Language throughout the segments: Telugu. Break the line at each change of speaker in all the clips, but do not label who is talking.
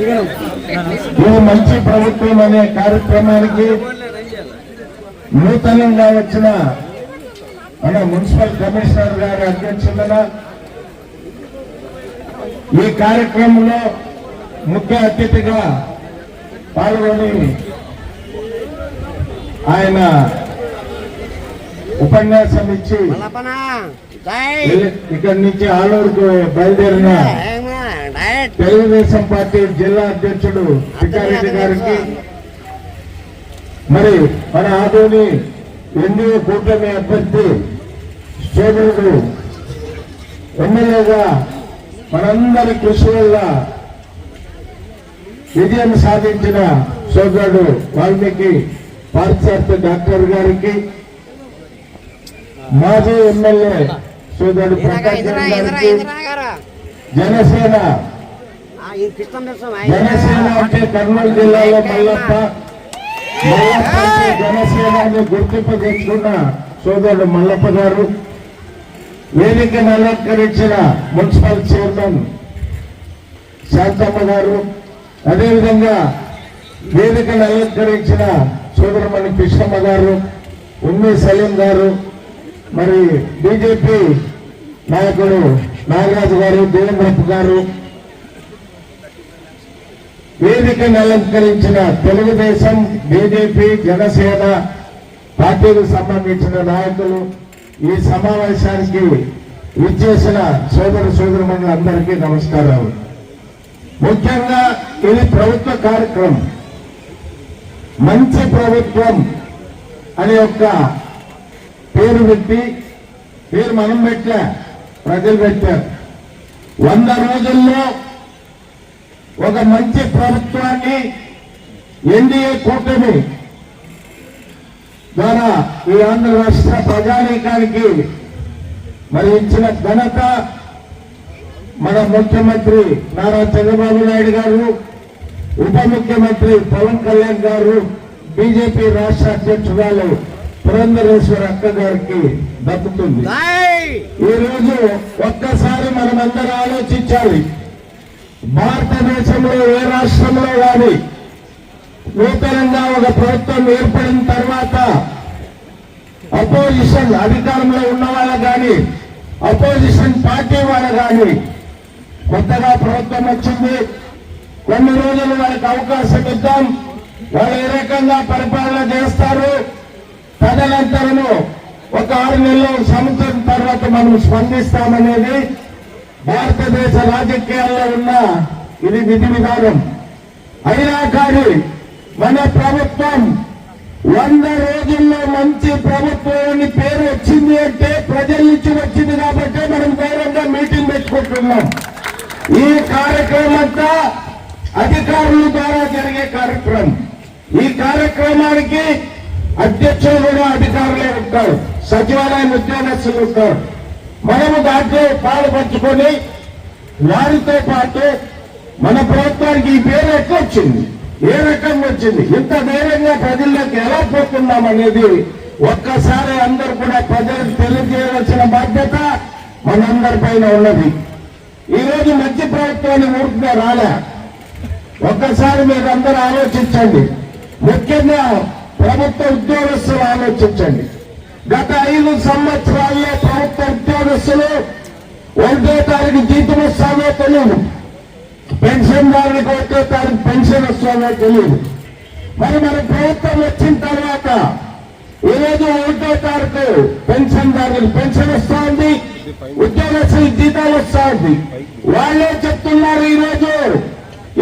ఇది మంచి ప్రభుత్వం అనే కార్యక్రమానికి నూతనంగా వచ్చిన మన మున్సిపల్ కమిషనర్ గారి అధ్యక్షతన ఈ కార్యక్రమంలో ముఖ్య అతిథిగా పాల్గొని ఆయన ఉపన్యాసం ఇచ్చి ఇక్కడి నుంచి ఆలూరుకు బయలుదేరిన తెలుగుదేశం పార్టీ జిల్లా అధ్యక్షుడు పిచ్చారెడ్డి గారికి మరి మన ఆదోని ఎన్డీఏ కూటమి అభ్యర్థి సోదరుడు ఎమ్మెల్యేగా మనందరి కృషి వల్ల విజయం సాధించిన సోదరుడు వాల్మీకి పార్థసారథి డాక్టర్ గారికి మాజీ ఎమ్మెల్యే సోదరుడు జనసేన. జనసేన అంటే కర్నూలు జిల్లాలో మల్లప్ప. జనసేన గుర్తింపు తెచ్చుకున్న సోదరుడు మల్లప్ప గారు. వేదికను అలంకరించిన మున్సిపల్ చైర్మన్ శాంతమ్మ గారు. అదేవిధంగా వేదికను అలంకరించిన సోదరమణి కృష్ణమ్మ గారు ఉమ్మి సలీం గారు మరి బీజేపీ నాయకుడు నాగరాజు గారు దేవేంద్రప్ప గారు వేదికను అలంకరించిన తెలుగుదేశం బీజేపీ జనసేన పార్టీలకు సంబంధించిన నాయకులు ఈ సమావేశానికి విచ్చేసిన సోదర సోదరులందరికీ నమస్కారాలు. ముఖ్యంగా ఇది ప్రభుత్వ కార్యక్రమం. మంచి ప్రభుత్వం అనే ఒక పేరు పెట్టి పేరు మనం పెట్టలే. ప్రజలు పెట్టారు వంద రోజుల్లో ఒక మంచి ప్రభుత్వాన్ని ఎన్డీఏ కూటమి ద్వారా ఈ ఆంధ్ర రాష్ట్ర ప్రజానీకానికి మరి ఇచ్చిన ఘనత మన ముఖ్యమంత్రి నారా చంద్రబాబు నాయుడు గారు ఉప ముఖ్యమంత్రి పవన్ కళ్యాణ్ గారు బీజేపీ రాష్ట్ర అధ్యక్షురాలు పురంధరేశ్వర అక్క గారికి దక్కుతుంది ఈ రోజు ఒక్కసారి మనమందరం ఆలోచించాలి. భారతదేశంలో ఏ రాష్ట్రంలో కానీ నూతనంగా ఒక ప్రభుత్వం ఏర్పడిన తర్వాత అపోజిషన్ అధికారంలో ఉన్న వాళ్ళ కానీ అపోజిషన్ పార్టీ వాళ్ళ కానీ కొత్తగా ప్రభుత్వం వచ్చింది. కొన్ని రోజులు వాళ్ళకి అవకాశం ఇద్దాం. వాళ్ళు ఏ రకంగా పరిపాలన చేస్తారు? తదనంతరము ఒక ఆరు నెలలు సంవత్సరం తర్వాత మనం స్పందిస్తామనేది భారతదేశ రాజకీయాల్లో ఉన్న ఇది విధి విధానం. అయినా కానీ మన ప్రభుత్వం వంద రోజుల్లో మంచి ప్రభుత్వం అని పేరు వచ్చింది అంటే ప్రజల నుంచి వచ్చింది కాబట్టి మనం గౌరవంగా మీటింగ్ పెట్టుకుంటున్నాం. ఈ కార్యక్రమం అంతా అధికారుల ద్వారా జరిగే కార్యక్రమం. ఈ కార్యక్రమానికి అధ్యక్షులు కూడా అధికారులే ఉంటారు. సచివాలయం ఉద్యోగస్తులు ఉంటారు. మనము దాంట్లో పాల్పంచుకొని వారితో పాటు మన ప్రభుత్వానికి ఈ పేరు ఎట్లా వచ్చింది? ఏ రకంగా వచ్చింది? ఇంత ధైర్యంగా ప్రజల్లోకి ఎలా పోతున్నాం అనేది ఒక్కసారి అందరు కూడా ప్రజలకు తెలియజేయవలసిన బాధ్యత మనందరిపైన ఉన్నది. ఈ రోజు మంచి ప్రభుత్వాన్ని ఊరుకునే రాలే. ఒక్కసారి మీరు అందరూ ఆలోచించండి. ముఖ్యంగా ప్రభుత్వ ఉద్యోగస్తులు ఆలోచించండి. గత ఐదు సంవత్సరాల్లో ప్రభుత్వ ఉద్యోగస్తులు ఒకటో తారీఖు జీతం వస్తామో తెలియదు. పెన్షన్ దారులకు ఒకటో తారీఖు పెన్షన్ వస్తామో తెలియదు. మరి మన ప్రభుత్వం వచ్చిన తర్వాత ఈరోజు ఒకటో తారీఖు పెన్షన్ దారులకు పెన్షన్ వస్తా ఉంది ఉద్యోగస్తులకు జీతాలు వస్తా ఉంది. వాళ్ళే చెప్తున్నారు ఈరోజు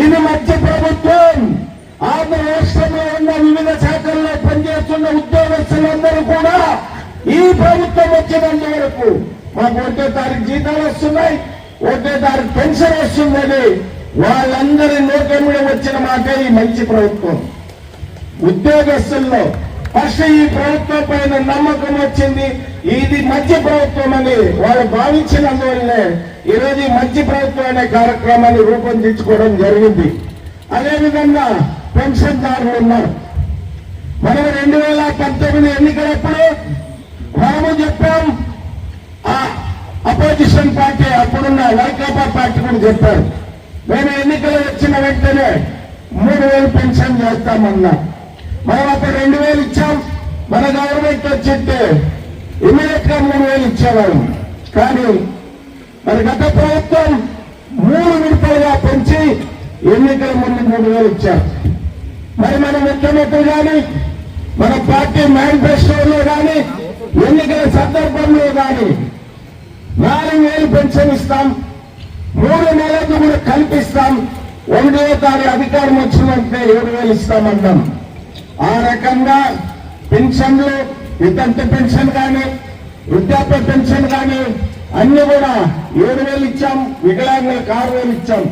ఇది మధ్య ప్రభుత్వం. ఆంధ్ర రాష్ట్రంలో ఉన్న వివిధ శాఖల్లో పనిచేస్తున్న ఉద్యోగస్తులందరూ కూడా ఈ ప్రభుత్వం వచ్చినంత వరకు మాకు ఒకటో తారీఖు జీతాలు వస్తున్నాయి ఒకటో తారీఖు పెన్షన్ వస్తుందని వాళ్ళందరి నోటమిడి వచ్చిన మాకే ఈ మంచి ప్రభుత్వం. ఉద్యోగస్తుల్లో ఫస్ట్ ఈ ప్రభుత్వం పైన నమ్మకం వచ్చింది ఇది మంచి ప్రభుత్వం అని వాళ్ళు భావించినందువల్లే ఈరోజు ఈ మంచి ప్రభుత్వం అనే కార్యక్రమాన్ని రూపొందించుకోవడం జరిగింది. అదేవిధంగా పెన్షన్దారులు ఉన్నారు మనం రెండు వేల పంతొమ్మిది ఎన్నికలప్పుడు మనము చెప్పాం ఆ అపోజిషన్ పార్టీ అప్పుడున్న వైకాపా పార్టీ కూడా చెప్పారు. మేము ఎన్నికలు వచ్చిన వెంటనే మూడు వేలు పెన్షన్ చేస్తామన్నా. మనం అప్పుడు రెండు వేలు ఇచ్చాం. మన గవర్నమెంట్ వచ్చింటే ఇమీడియట్గా మూడు వేలు ఇచ్చేవాళ్ళం. కానీ మరి గత ప్రభుత్వం మూడు విడతలుగా పెంచి ఎన్నికల ముందు మూడు వేలు ఇచ్చారు. మరి మన ముఖ్యమంత్రి కానీ మన పార్టీ మేనిఫెస్టోలో గాని ఎన్నికల సందర్భంలో గాని నాలుగు వేలు పెన్షన్ ఇస్తాం మూడు నెలలకు కూడా కల్పిస్తాం ఒకటో తారీఖు అధికారం వచ్చినంటే ఏడు వేలు ఇస్తామన్నాం ఆ రకంగా పెన్షన్లు వితంత పెన్షన్ కానీ వృద్ధాప్య పెన్షన్ కానీ అన్ని కూడా ఏడు వేలు ఇచ్చాం వికలాంగులకు ఆరు వేలు ఇచ్చాం.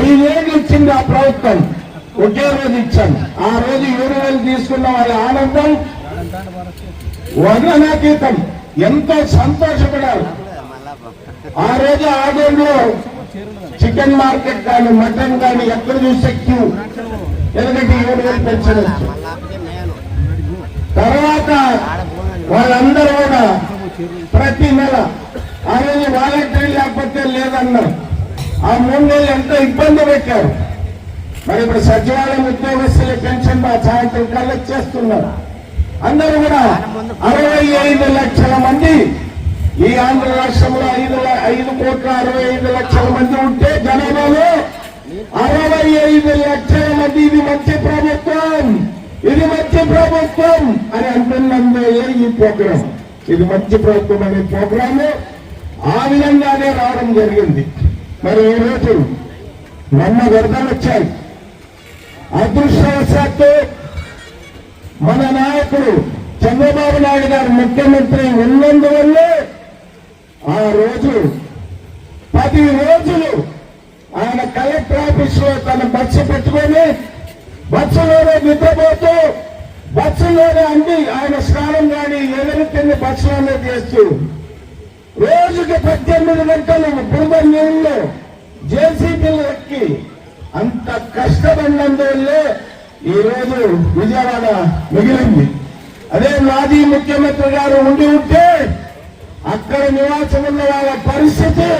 ఐదేళ్ళు ఇచ్చింది ఆ ప్రభుత్వం. ఒకే రోజు ఇచ్చాం ఆ రోజు ఏడు తీసుకున్న వాళ్ళ ఆనందం వర్ణనాతీతం. ఎంతో సంతోషపడారు. ఆ రోజు ఆదేళ్ళు చికెన్ మార్కెట్ కానీ మటన్ కానీ ఎక్కడ చూసే క్యూ. ఎందుకంటే ఏడు
పెంచవచ్చు
తర్వాత వాళ్ళందరూ కూడా ప్రతి నెల ఆ రోజు వాలంటీర్ లేకపోతే లేదన్నారు. ఆ మూడు నెలలు ఎంతో ఇబ్బంది పెట్టారు. మరి ఇప్పుడు సచివాలయం ఉద్యోగస్తుల పెన్షన్ మా సాయంత్రం కలెక్ట్ చేస్తున్నారు. అందరూ కూడా అరవై ఐదు లక్షల మంది ఈ ఆంధ్ర రాష్ట్రంలో ఐదు ఐదు కోట్ల అరవై ఐదు లక్షల మంది ఉంటే జనాభాలో అరవై ఐదు లక్షల మంది ఇది మంచి ప్రభుత్వం ఇది మంచి ప్రభుత్వం అని అంటున్నందే ఈ ప్రోగ్రాం. ఇది మంచి ప్రభుత్వం అనే ప్రోగ్రాము ఆ విధంగానే రావడం జరిగింది. మరి ఈ రోజు? వరదలు వచ్చాయి. అదృష్టవశాత్తు మన నాయకుడు చంద్రబాబు నాయుడు గారు ముఖ్యమంత్రి ఉన్నందువల్లే ఆ రోజు పది రోజులు ఆయన కలెక్టర్ ఆఫీస్లో తన బస్సు పెట్టుకొని బస్సులోనే నిద్రపోతూ బస్సులోనే అన్ని ఆయన స్నానం కానీ ఎదురుతిని బస్సులోనే చేస్తూ రోజుకి పద్దెనిమిది గంటలు బురద నీళ్ళు జేసీబీలు ఎక్కి అంత కష్టపడినందువల్లే ఈ రోజు విజయవాడ మిగిలింది. అదే మాజీ ముఖ్యమంత్రి గారు ఉండి ఉంటే అక్కడ నివాసం ఉన్న వాళ్ళ పరిస్థితి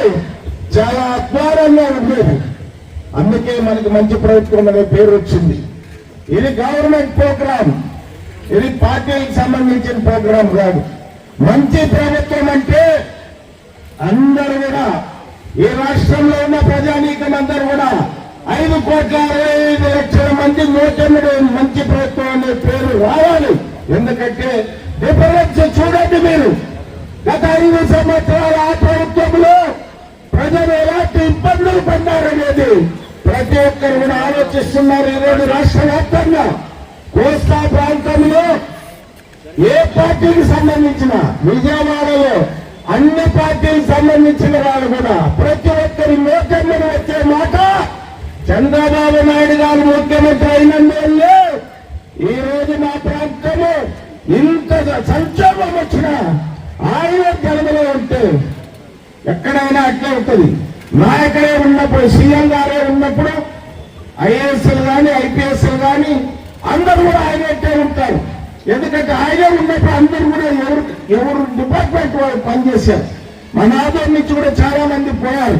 చాలా అద్వారంగా ఉండేది. అందుకే మనకి మంచి ప్రభుత్వం అనే పేరు వచ్చింది. ఇది గవర్నమెంట్ ప్రోగ్రాం. ఇది పార్టీలకు సంబంధించిన ప్రోగ్రాం కాదు. మంచి ప్రభుత్వం అంటే అందరూ కూడా ఈ రాష్ట్రంలో ఉన్న ప్రజానీకం అందరూ కూడా ఐదు కోట్ల అరవై ఐదు లక్షల మంది నూటెనిమిది మంచి ప్రభుత్వం అనే పేరు రావాలి. ఎందుకంటే డిఫరెన్స్ చూడండి మీరు. గత ఐదు సంవత్సరాల ఆ ప్రభుత్వంలో ప్రజలు ఎలాంటి ఇబ్బందులు పడ్డారనేది ప్రతి ఒక్కరు కూడా ఆలోచిస్తున్నారు ఈరోజు రాష్ట్ర వ్యాప్తంగా. కోస్తా ప్రాంతంలో ఏ పార్టీకి సంబంధించిన విజయవాడలో అన్ని పార్టీలకు సంబంధించిన వాళ్ళు కూడా ప్రతి ఒక్కరి నోటమ్మని వచ్చే మాట చంద్రబాబు నాయుడు గారు ముఖ్యమంత్రి అయినందువల్లే ఈ రోజు మా ప్రాంతము ఇంత సంక్షోభం వచ్చిన ఆయన జన్మలో ఉంటే ఎక్కడైనా అట్లే ఉంటుంది. నాయకుడే ఉన్నప్పుడు సీఎం గారే ఉన్నప్పుడు ఐఏఎస్లు కానీ ఐపీఎస్లు కానీ అందరూ కూడా ఆయనట్టే ఉంటారు. ఎందుకంటే ఆయనే ఉన్నప్పుడు అందరూ కూడా ఎవరు ఎవరు డిపార్ట్మెంట్ వాళ్ళు పనిచేశారు. మన ఆదాయం నుంచి కూడా చాలా మంది పోయారు.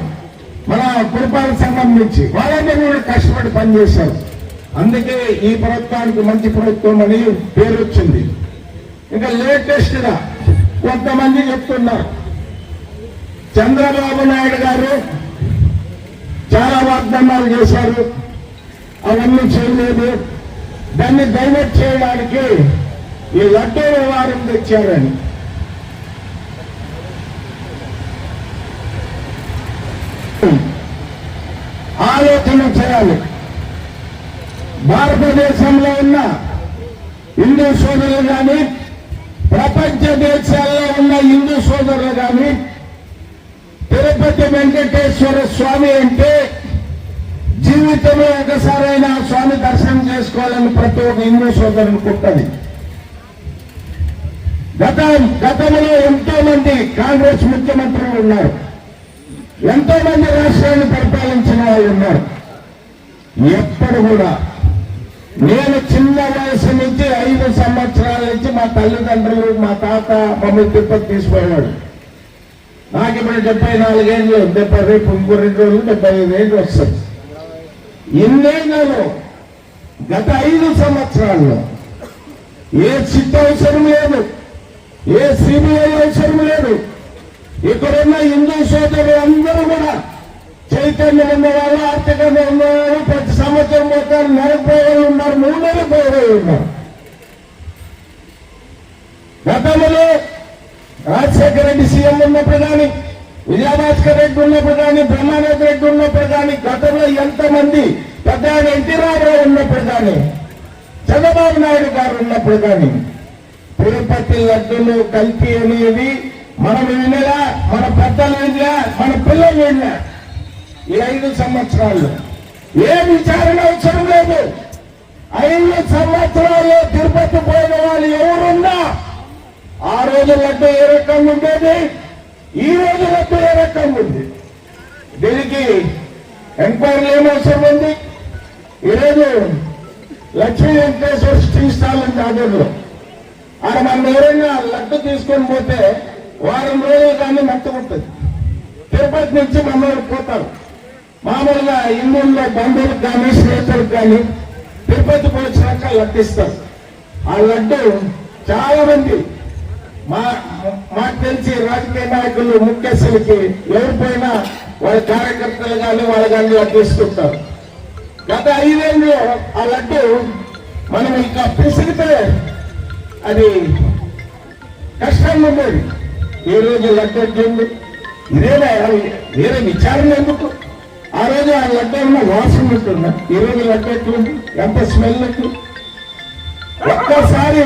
మన పురపాలక సంఘం నుంచి వాళ్ళందరూ కూడా కష్టపడి పనిచేశారు. అందుకే ఈ ప్రభుత్వానికి మంచి ప్రభుత్వం అని పేరు వచ్చింది. ఇంకా లేటెస్ట్గా కొంతమంది చెప్తున్నారు. చంద్రబాబు నాయుడు గారు చాలా వాగ్దానాలు చేశారు. అవన్నీ చేయలేదు. దాన్ని డైవర్ట్ చేయడానికి ఈ లడ్డూ వ్యవహారం తెచ్చారని. ఆలోచన చేయాలి. భారతదేశంలో ఉన్న హిందూ సోదరులు కానీ ప్రపంచ దేశాల్లో ఉన్న హిందూ సోదరులు కానీ తిరుపతి వెంకటేశ్వర స్వామి అంటే జీవితంలో ఒకసారైనా స్వామి దర్శనం చేసుకోవాలని ప్రతి ఒక్క హిందూ సోదరుని కుట్టది గత గతంలో ఎంతో మంది కాంగ్రెస్ ముఖ్యమంత్రులు ఉన్నారు. ఎంతో మంది రాష్ట్రాన్ని పరిపాలించిన వాళ్ళు ఉన్నారు. ఎప్పుడు కూడా నేను చిన్న వయసు నుంచి ఐదు సంవత్సరాల నుంచి మా తల్లిదండ్రులు మా తాత మమ్మల్ని తిప్పకి తీసుకుపోయేవాడు నాకు ఇప్పుడు డెబ్బై నాలుగేళ్ళు డెబ్బై రేపు ఇంకో రెండు రోజులు డెబ్బై ఐదు ఏళ్ళు వస్తుంది ఇన్నేళ్ళలో గత ఐదు సంవత్సరాల్లో ఏ సిట్ అవసరం లేదు. ఏ సిబిఐ అవసరం లేదు ఇక్కడున్న హిందూ సోదరులు అందరూ కూడా చైతన్యం ఉన్నవాళ్ళు ఆర్థికంగా ఉన్నవాళ్ళు ప్రతి సంవత్సరం మొత్తం నెలపోయి ఉన్నారు మూడు నెలలు పోయి ఉన్నారు. గతంలో రాజశేఖర రెడ్డి సీఎం ఉన్నప్పుడు కానీ విజయభాస్కర్ రెడ్డి ఉన్నప్పుడు కానీ బ్రహ్మానంద రెడ్డి ఉన్నప్పుడు కానీ గతంలో ఎంతమంది పెద్ద ఎన్టీ రామారావు ఉన్నప్పుడు కానీ చంద్రబాబు నాయుడు గారు ఉన్నప్పుడు కానీ తిరుపతి లడ్డులు కల్తీ అనేది మనం వినలా మన పెద్దలు వినలా మన పిల్లలు వినలా ఈ ఐదు సంవత్సరాలు ఏ విచారణ అవసరం లేదు. ఐదు సంవత్సరాలు తిరుపతి పోయిన వాళ్ళు ఎవరున్నా ఆ రోజు లడ్డు ఏ రకంగా ఉండేది? ఈ రోజు లడ్డు ఏ రకంగా ఉంది దీనికి ఎంక్వైరీ ఏం అవసరం ఉంది? ఈరోజు లక్ష్మీ వెంకటేశ్వర టీ స్టాల్ ఉంది ఆదూరులో ఆడ మనం ఎవరైనా లడ్డు తీసుకొని పోతే వారం రోజులు కానీ ఉంటుంది. తిరుపతి నుంచి మమ్మల్ని పోతారు. మామూలుగా ఇల్లుల్లో బంధువులకు కానీ స్నేహితులకు కానీ తిరుపతి పోయినాక లడ్డిస్తారు ఆ లడ్డు చాలా మంది మా మాకు తెలిసి రాజకీయ నాయకులు ముఖ్యస్తులకి ఎవరు పోయినా వాళ్ళ కార్యకర్తలు కానీ వాళ్ళ కానీ లడ్డిస్తుంటారు గత ఐదేళ్ళు ఆ లడ్డు మనం ఇంకా పిసిగితే అది కష్టంగా ఉండేది ఈ రోజు లడ్డు వచ్చింది ఇదేనా వేరే విచారణ ఎందుకు? ఆ రోజు ఆ లడ్డు వాసన ఉంటుందా? ఈ రోజు లడ్డు ఎంత స్మెల్ ఎట్లు ఒక్కసారి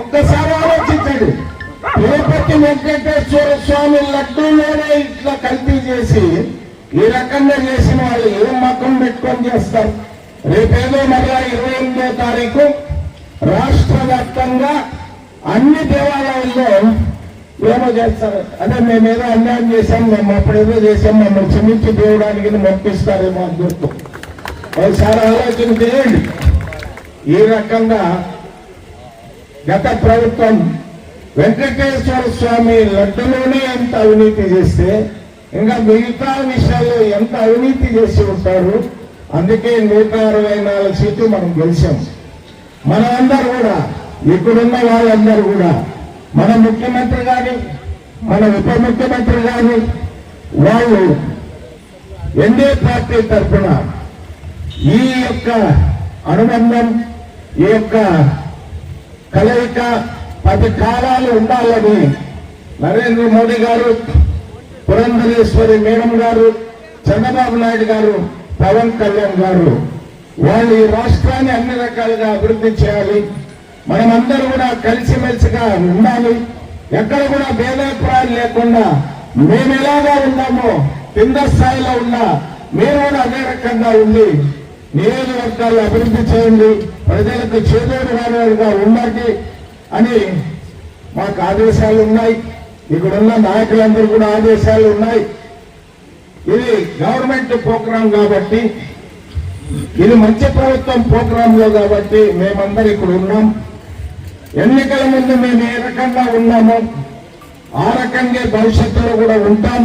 ఒక్కసారి ఆలోచించండి. తిరుపతి వెంకటేశ్వర స్వామి లడ్డూలోనే ఇట్లా కల్తీ చేసి ఈ రకంగా చేసిన వాళ్ళు ఏం మకం పెట్టుకొని చేస్తారు? రేపేదో మరలా ఇరవై ఎనిమిదో తారీఖు రాష్ట్ర వ్యాప్తంగా అన్ని దేవాలయాల్లో ఏమో చేస్తారు. అదే మేము ఏదో అన్యాయం చేశాం మేము అప్పుడేదో చేశాం మమ్మల్ని క్షమించి దేవుడానికి మొప్పిస్తారేమో అని చెప్తాం ఒకసారి ఆలోచన చేయండి. ఈ రకంగా గత ప్రభుత్వం వెంకటేశ్వర స్వామి లడ్డులోనే ఎంత అవినీతి చేస్తే ఇంకా మిగతా విషయాల్లో ఎంత అవినీతి చేసి ఉంటారు అందుకే నూట అరవై నాలుగు సీట్లు మనం గెలిచాం. మనమందరూ కూడా ఇక్కడున్న వారందరూ కూడా మన ముఖ్యమంత్రి కానీ మన ఉప ముఖ్యమంత్రి కానీ వాళ్ళు ఎన్డీఏ పార్టీ తరఫున ఈ యొక్క అనుబంధం ఈ యొక్క కలయిక పది కాలాలు ఉండాలని నరేంద్ర మోడీ గారు పురంధరేశ్వరి మేడం గారు చంద్రబాబు నాయుడు గారు పవన్ కళ్యాణ్ గారు వాళ్ళు ఈ రాష్ట్రాన్ని అన్ని రకాలుగా అభివృద్ధి చేయాలి. మనమందరూ కూడా కలిసిమెలిసిగా ఉండాలి. ఎక్కడ కూడా భేదాభిప్రాయాలు లేకుండా మేము ఎలాగా ఉన్నామో కింద స్థాయిలో ఉన్నా మీరు కూడా అదే రకంగా ఉండి నియోజకవర్గాలు అభివృద్ధి చేయండి. ప్రజలకు చేదోడు వారుగా ఉండండి అని మాకు ఆదేశాలు ఉన్నాయి. ఇక్కడున్న నాయకులందరూ కూడా ఆదేశాలు ఉన్నాయి. ఇది గవర్నమెంట్ ప్రోగ్రాం కాబట్టి ఇది మంచి ప్రభుత్వం ప్రోగ్రామ్లో కాబట్టి మేమందరం ఇక్కడ ఉన్నాం. ఎన్నికల ముందు మేము ఏ రకంగా ఉన్నామో ఆ రకంగా భవిష్యత్తులో కూడా ఉంటాం.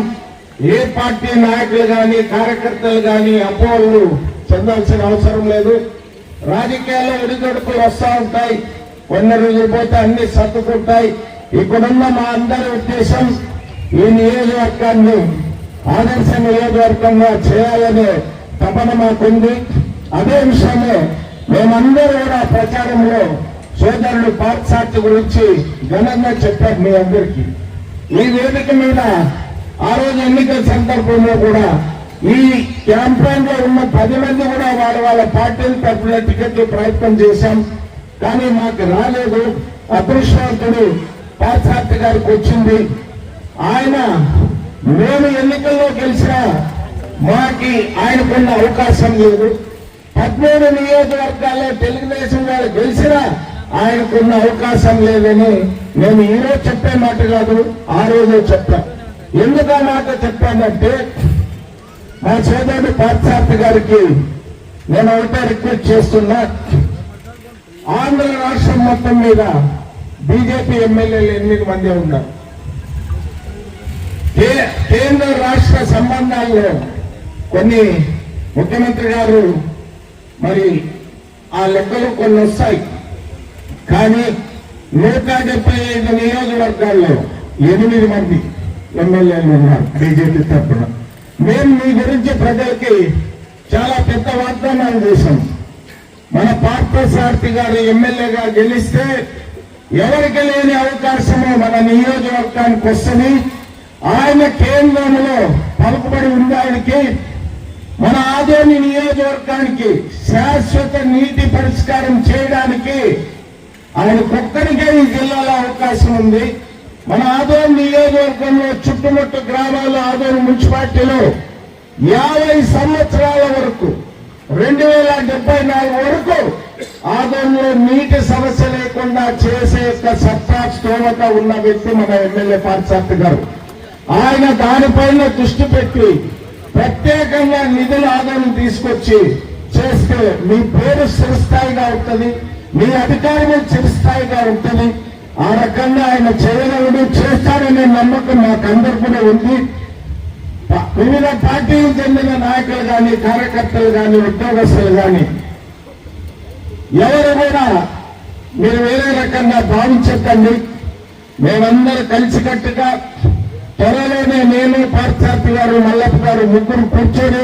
ఏ పార్టీ నాయకులు కానీ కార్యకర్తలు కానీ అపోహలు చెందాల్సిన అవసరం లేదు. రాజకీయాల్లో ఒడిదొడుకులు వస్తూ ఉంటాయి. కొన్ని రోజులు పోతే అన్ని సర్దుకుంటాయి. ఇక్కడున్న మా అందరి ఉద్దేశం ఈ నియోజకవర్గాన్ని ఆదర్శ నియోజకవర్గంగా చేయాలనే తపన మాకుంది అదే విషయమే మేమందరూ కూడా ప్రచారంలో సోదరుడు పాశ్చాత్య గురించి ఘనంగా చెప్పారు మీ అందరికీ. ఈ వేదిక మీద ఆ రోజు ఎన్నికల సందర్భంలో కూడా ఈ క్యాంపెయిన్లో ఉన్న పది మంది కూడా వాళ్ళ వాళ్ళ పార్టీలు తరఫున టికెట్లు ప్రయత్నం చేశాం. కానీ మాకు రాలేదు. అదృష్టవంతుడు పాశ్చాత్య గారికి వచ్చింది. ఆయన మేము ఎన్నికల్లో గెలిచినా మాకి ఆయనకున్న అవకాశం లేదు. పద్మూడు నియోజకవర్గాల్లో తెలుగుదేశం గారు గెలిచినా ఆయనకున్న అవకాశం లేదని నేను ఈరోజు చెప్పే మాట కాదు ఆ రోజు చెప్పా. ఎందుకు ఆ మాట చెప్పానంటే మా సోదరుడు పార్థార్థి గారికి నేను ఒకటే రిక్వెస్ట్ చేస్తున్నా. ఆంధ్ర రాష్ట్రం మొత్తం మీద బీజేపీ ఎమ్మెల్యేలు ఎనిమిది మంది ఉన్నారు. కేంద్ర రాష్ట్ర సంబంధాల్లో కొన్ని ముఖ్యమంత్రి గారు మరి ఆ లెక్కలు కొన్ని వస్తాయి. కానీ నూట డెబ్బై ఐదు నియోజకవర్గాల్లో ఎనిమిది మంది ఎమ్మెల్యేలు ఉన్నారు బీజేపీ తరఫున. మేము మీ గురించి ప్రజలకి చాలా పెద్ద వాగ్దానాలు చేశాం. మన పార్థసారథి గారు ఎమ్మెల్యేగా గెలిస్తే ఎవరికి లేని అవకాశము మన నియోజకవర్గానికి వస్తుంది. ఆయన కేంద్రంలో పలుకుబడి ఉండడానికి మన ఆదోని నియోజకవర్గానికి శాశ్వత నీటి పరిష్కారం చేయడానికి ఆయన ఒక్కరికే ఈ జిల్లాలో అవకాశం ఉంది. మన ఆదోని నియోజకవర్గంలో చుట్టుముట్టు గ్రామాలు ఆదోని మున్సిపాలిటీలో యాభై సంవత్సరాల వరకు రెండు వేల డెబ్బై నాలుగు వరకు ఆదోనిలో నీటి సమస్య లేకుండా చేసే యొక్క సత్తా స్తోమత ఉన్న వ్యక్తి మన ఎమ్మెల్యే పార్సార్థి గారు. ఆయన దానిపైన దృష్టి పెట్టి ప్రత్యేకంగా నిధుల ఆదాయం తీసుకొచ్చి చేస్తే మీ పేరు చిరస్థాయిగా ఉంటుంది మీ అధికారము చిరస్థాయిగా ఉంటుంది. ఆ రకంగా ఆయన చేయగలడు చేస్తాడనే నమ్మకం మాకందరు కూడా ఉంది. వివిధ పార్టీలకు చెందిన నాయకులు కానీ కార్యకర్తలు కానీ ఉద్యోగస్తులు కానీ ఎవరు కూడా మీరు వేరే రకంగా భావించకండి. మేమందరూ కలిసికట్టుగా త్వరలోనే నేను పార్థార్థి గారు మల్లప్ప గారు ముగ్గురు కూర్చొని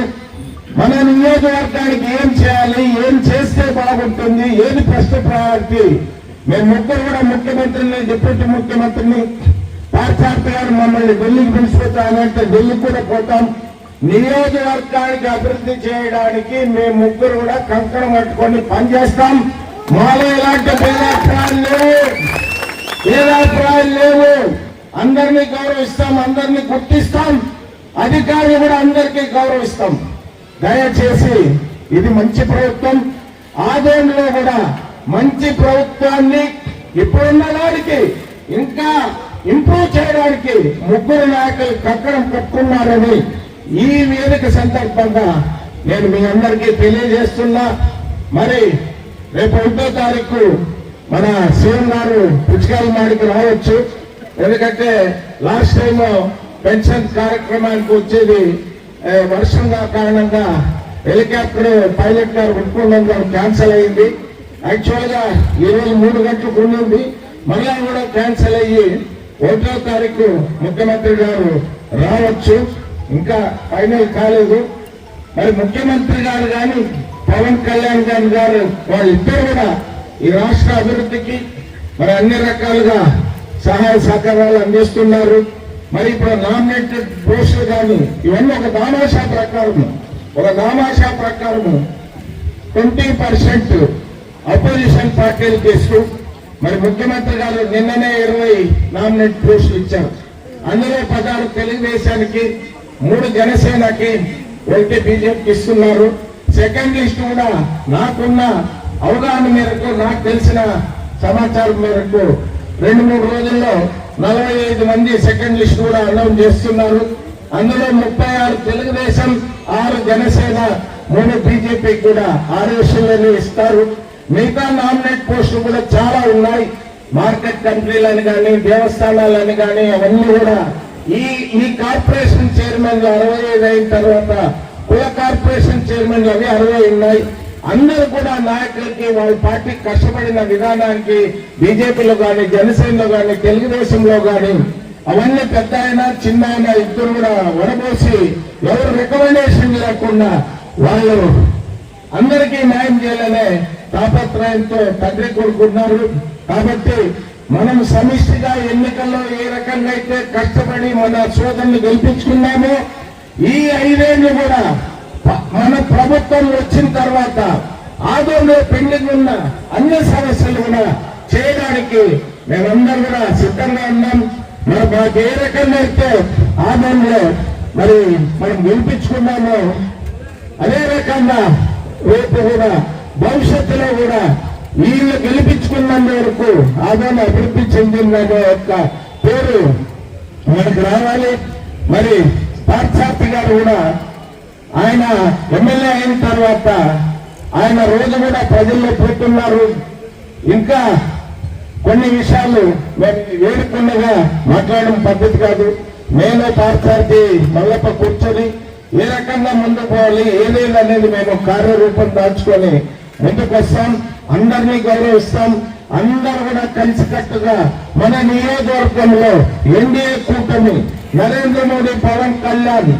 మన నియోజకవర్గానికి ఏం చేయాలి ఏం చేస్తే బాగుంటుంది ఏది ఫస్ట్ ప్రయారిటీ మేము ముగ్గురు కూడా ముఖ్యమంత్రిని డిప్యూటీ ముఖ్యమంత్రిని పార్థార్థి గారు మమ్మల్ని ఢిల్లీకి పిలిచిపోతానంటే ఢిల్లీకి కూడా పోతాం. నియోజకవర్గానికి అభివృద్ధి చేయడానికి మేము ముగ్గురు కూడా కంకణం కట్టుకొని పనిచేస్తాం. మాలో ఎలాంటి భేదాభిప్రాయాలు లేవు. భేదాభిప్రాయాలు లేవు. అందరినీ గౌరవిస్తాం అందరినీ గుర్తిస్తాం. అధికారులు కూడా అందరికీ గౌరవిస్తాం. దయచేసి ఇది మంచి ప్రభుత్వం. ఆదోళనలో కూడా మంచి ప్రభుత్వాన్ని ఇప్పుడున్న వారికి ఇంకా ఇంప్రూవ్ చేయడానికి ముగ్గురు నాయకులు కక్కడం కట్టుకున్నారని ఈ వేదిక సందర్భంగా నేను మీ అందరికీ తెలియజేస్తున్నా. మరి రేపు ఒకటో తారీఖు మన సీఎం గారు పుచ్చకాయల మాడికి రావచ్చు. ఎందుకంటే లాస్ట్ టైం పెన్షన్ కార్యక్రమానికి వచ్చేది వర్షంగా వర్షం కారణంగా హెలికాప్టర్ పైలట్ గారు ఉట్టుకున్నందుకు క్యాన్సిల్ అయింది. యాక్చువల్గా ఈ రోజు మూడు గంటలకు ఉండింది మళ్ళా కూడా క్యాన్సిల్ అయ్యి ఒకటో తారీఖు ముఖ్యమంత్రి గారు రావచ్చు. ఇంకా ఫైనల్ కాలేదు. మరి ముఖ్యమంత్రి గారు కానీ పవన్ కళ్యాణ్ గారు గారు వాళ్ళిద్దరు కూడా ఈ రాష్ట్ర అభివృద్ధికి మరి అన్ని రకాలుగా సహాయ సహకారాలు అందిస్తున్నారు. మరి ఇప్పుడు నామినేటెడ్ పోస్టులు కానీ ఇవన్నీ ఒక దామాషా ప్రకారము. ఒక దామాషా ప్రకారము. ట్వంటీ పర్సెంట్ అపోజిషన్ పార్టీలకు ఇస్తూ మరి ముఖ్యమంత్రి గారు నిన్ననే ఇరవై నామినేట్ పోస్టులు ఇచ్చారు. అందులో పదహారు తెలుగుదేశానికి మూడు జనసేనకి ఒకటి బీజేపీకి ఇస్తున్నారు. సెకండ్ లిస్ట్ కూడా నాకున్న అవగాహన మేరకు నాకు తెలిసిన సమాచారం మేరకు రెండు మూడు రోజుల్లో నలభై ఐదు మంది సెకండ్ లిస్ట్ కూడా అనౌన్స్ చేస్తున్నారు. అందులో ముప్పై ఆరు తెలుగుదేశం ఆరు జనసేన మూడు బీజేపీ కూడా ఆరు ఇస్తారు. మిగతా నామినేట్ పోస్టులు కూడా చాలా ఉన్నాయి. మార్కెట్ కంపెనీలని కానీ దేవస్థానాలని కానీ అవన్నీ కూడా ఈ ఈ కార్పొరేషన్ చైర్మన్లు అరవై ఐదు అయిన తర్వాత కుల కార్పొరేషన్ చైర్మన్లు అవి అరవై ఉన్నాయి. అందరూ కూడా నాయకులకి వాళ్ళ పార్టీ కష్టపడిన విధానానికి బీజేపీలో కానీ జనసేనలో కానీ తెలుగుదేశంలో కానీ అవన్నీ పెద్ద అయినా చిన్న అయినా ఇద్దరు కూడా వడబోసి ఎవరు రికమెండేషన్ లేకుండా వాళ్ళు అందరికీ న్యాయం చేయాలనే తాపత్రయంతో తండ్రి కొడుకున్నారు కాబట్టి మనం సమిష్టిగా ఎన్నికల్లో ఏ రకంగా అయితే కష్టపడి మన సోదరుని గెలిపించుకున్నామో ఈ ఐదేళ్ళు కూడా మన ప్రభుత్వం వచ్చిన తర్వాత ఆదోలో పెండింగ్ ఉన్న అన్ని సమస్యలు కూడా చేయడానికి మేమందరం కూడా సిద్ధంగా ఉన్నాం. మరి మాకు ఏ రకంగా అయితే ఆదోలో మరి మనం గెలిపించుకున్నామో అదే రకంగా రేపు కూడా భవిష్యత్తులో కూడా వీళ్ళు గెలిపించుకున్నంత వరకు ఆదాయం అభివృద్ధి చెందిందనే యొక్క పేరు మనకు రావాలి. మరి పార్థార్థి గారు కూడా ఆయన ఎమ్మెల్యే అయిన తర్వాత ఆయన రోజు కూడా ప్రజల్లో పోతున్నారు. ఇంకా కొన్ని విషయాలు మేము వేడుకున్నగా మాట్లాడడం పద్ధతి కాదు. నేను పార్థార్థి మల్లప్ప కూర్చొని ఏ రకంగా ముందు పోవాలి ఏదేది అనేది మేము కార్యరూపం దాచుకొని ముందుకు వస్తాం. అందరినీ గౌరవిస్తాం. అందరూ కూడా కలిసికట్టుగా మన నియోజకవర్గంలో ఎన్డీఏ కూటమి నరేంద్ర మోడీ పవన్ కళ్యాణ్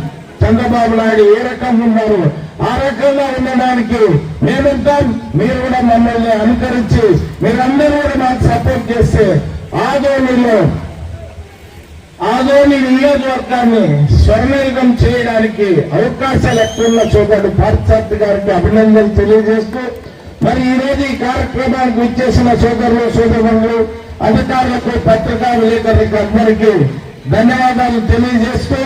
చంద్రబాబు నాయుడు ఏ రకంగా ఉన్నారు? ఆ రకంగా ఉండడానికి మేముంటాం మీరు కూడా మమ్మల్ని అనుకరించి మీరందరూ కూడా మాకు సపోర్ట్ చేస్తే ఆదోనిలో ఆదోని నియోజకవర్గాన్ని స్వర్ణయుగం చేయడానికి అవకాశాలు ఎక్కువ సోదరుడు పార్థసారథి గారికి అభినందనలు తెలియజేస్తూ మరి ఈ రోజు ఈ కార్యక్రమానికి విచ్చేసిన సోదరులు సోదరులు అధికారులకు పత్రికా విలేకరులకు అందరికీ ధన్యవాదాలు తెలియజేస్తూ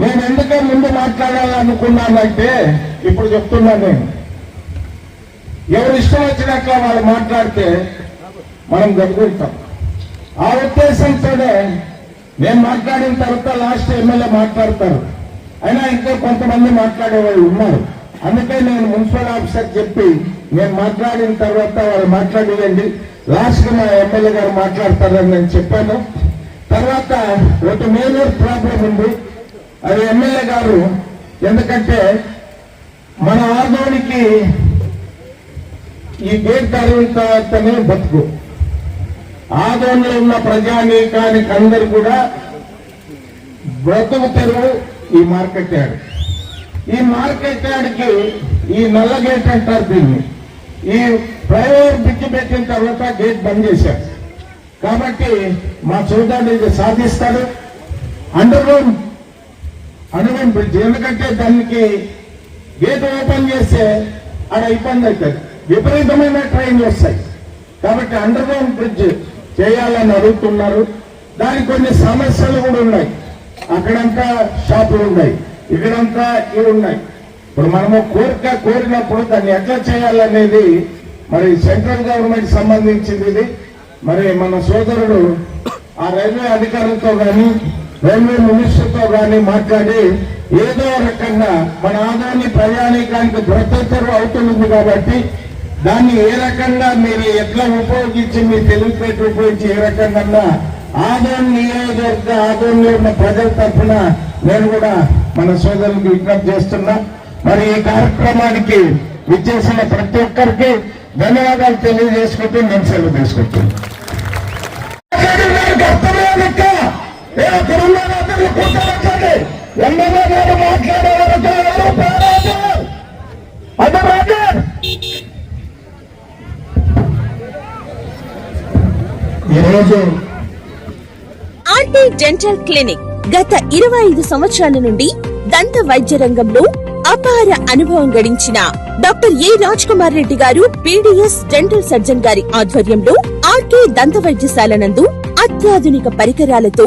నేను ఎందుకే ముందు మాట్లాడాలనుకున్నానంటే ఇప్పుడు చెప్తున్నాను నేను. ఎవరు ఇష్టం వచ్చినట్ల వాళ్ళు మాట్లాడితే మనం గడుగుంటాం ఆ ఉద్దేశంతోనే నేను మాట్లాడిన తర్వాత లాస్ట్ ఎమ్మెల్యే మాట్లాడతారు. అయినా ఇంకా కొంతమంది మాట్లాడే వాళ్ళు ఉన్నారు. అందుకే నేను మున్సిపల్ ఆఫీసర్ చెప్పి నేను మాట్లాడిన తర్వాత వాళ్ళు మాట్లాడేయండి లాస్ట్ మా ఎమ్మెల్యే గారు మాట్లాడతారని నేను చెప్పాను. తర్వాత ఒక మేజర్ ప్రాబ్లం ఉంది. అది ఎమ్మెల్యే గారు ఎందుకంటే మన ఆదోనికి ఈ గేట్ తరిగిన బతుకు. ఆదోళనలో ఉన్న ప్రజానీకానికి అందరు కూడా బ్రతుకు తెరువు ఈ మార్కెట్ యార్డ్. ఈ మార్కెట్ యార్డ్కి ఈ నల్ల గేట్ అంటారు దీన్ని. ఈ ఫ్లైఓవర్ బిచ్చి పెట్టిన తర్వాత గేట్ బంద్ చేశారు. కాబట్టి మా సోదరుడు సాధిస్తారు అండర్ గ్రౌండ్ అండర్ బ్రిడ్జ్ ఎందుకంటే దానికి గేట్ ఓపెన్ చేస్తే ఆడ ఇబ్బంది అవుతుంది. విపరీతమైన ట్రైన్లు వస్తాయి. కాబట్టి అండర్ గ్రౌండ్ బ్రిడ్జ్ చేయాలని అడుగుతున్నారు. దానికి కొన్ని సమస్యలు కూడా ఉన్నాయి. అక్కడంతా షాపులు ఉన్నాయి. ఇక్కడంతా ఇవి ఉన్నాయి. ఇప్పుడు మనము కోరిక కోరినప్పుడు దాన్ని ఎట్లా చేయాలనేది మరి సెంట్రల్ గవర్నమెంట్ సంబంధించింది ఇది. మరి మన సోదరుడు ఆ రైల్వే అధికారులతో కానీ రైల్వే మినిస్టర్తో కానీ మాట్లాడి ఏదో రకంగా మన ఆదాన్ని ప్రయాణికానికి బ్రతకరు అవుతుంది కాబట్టి దాన్ని ఏ రకంగా మీరు ఎట్లా ఉపయోగించి మీ తెలివితేట ఉపయోగించి ఏ రకంగా ఆదోన్ నియోజకవర్గ ఆదోన్లో ఉన్న ప్రజల తరఫున నేను కూడా మన సోదరులకు విజ్ఞప్తి చేస్తున్నా. మరి ఈ కార్యక్రమానికి విచ్చేసిన ప్రతి ఒక్కరికి ధన్యవాదాలు తెలియజేసుకుంటూ నేను సెలవు తీసుకుంటున్నాను అర్థమయ్యాక ఏ కూర్చోబెట్టండి ఎమ్మెల్యే గారు మాట్లాడే వరకు ఎవరు ఈరోజు
ఆర్టీ డెంటల్ క్లినిక్ గత ఇరవై ఐదు సంవత్సరాల నుండి దంత వైద్య రంగంలో అపార అనుభవం గడించిన doctor A Raj Kumar Reddy garu PDS dental surgeon గారి ఆధ్వర్యంలో ఆర్కే దంత వైద్యశాల నందు అత్యాధునిక పరికరాలతో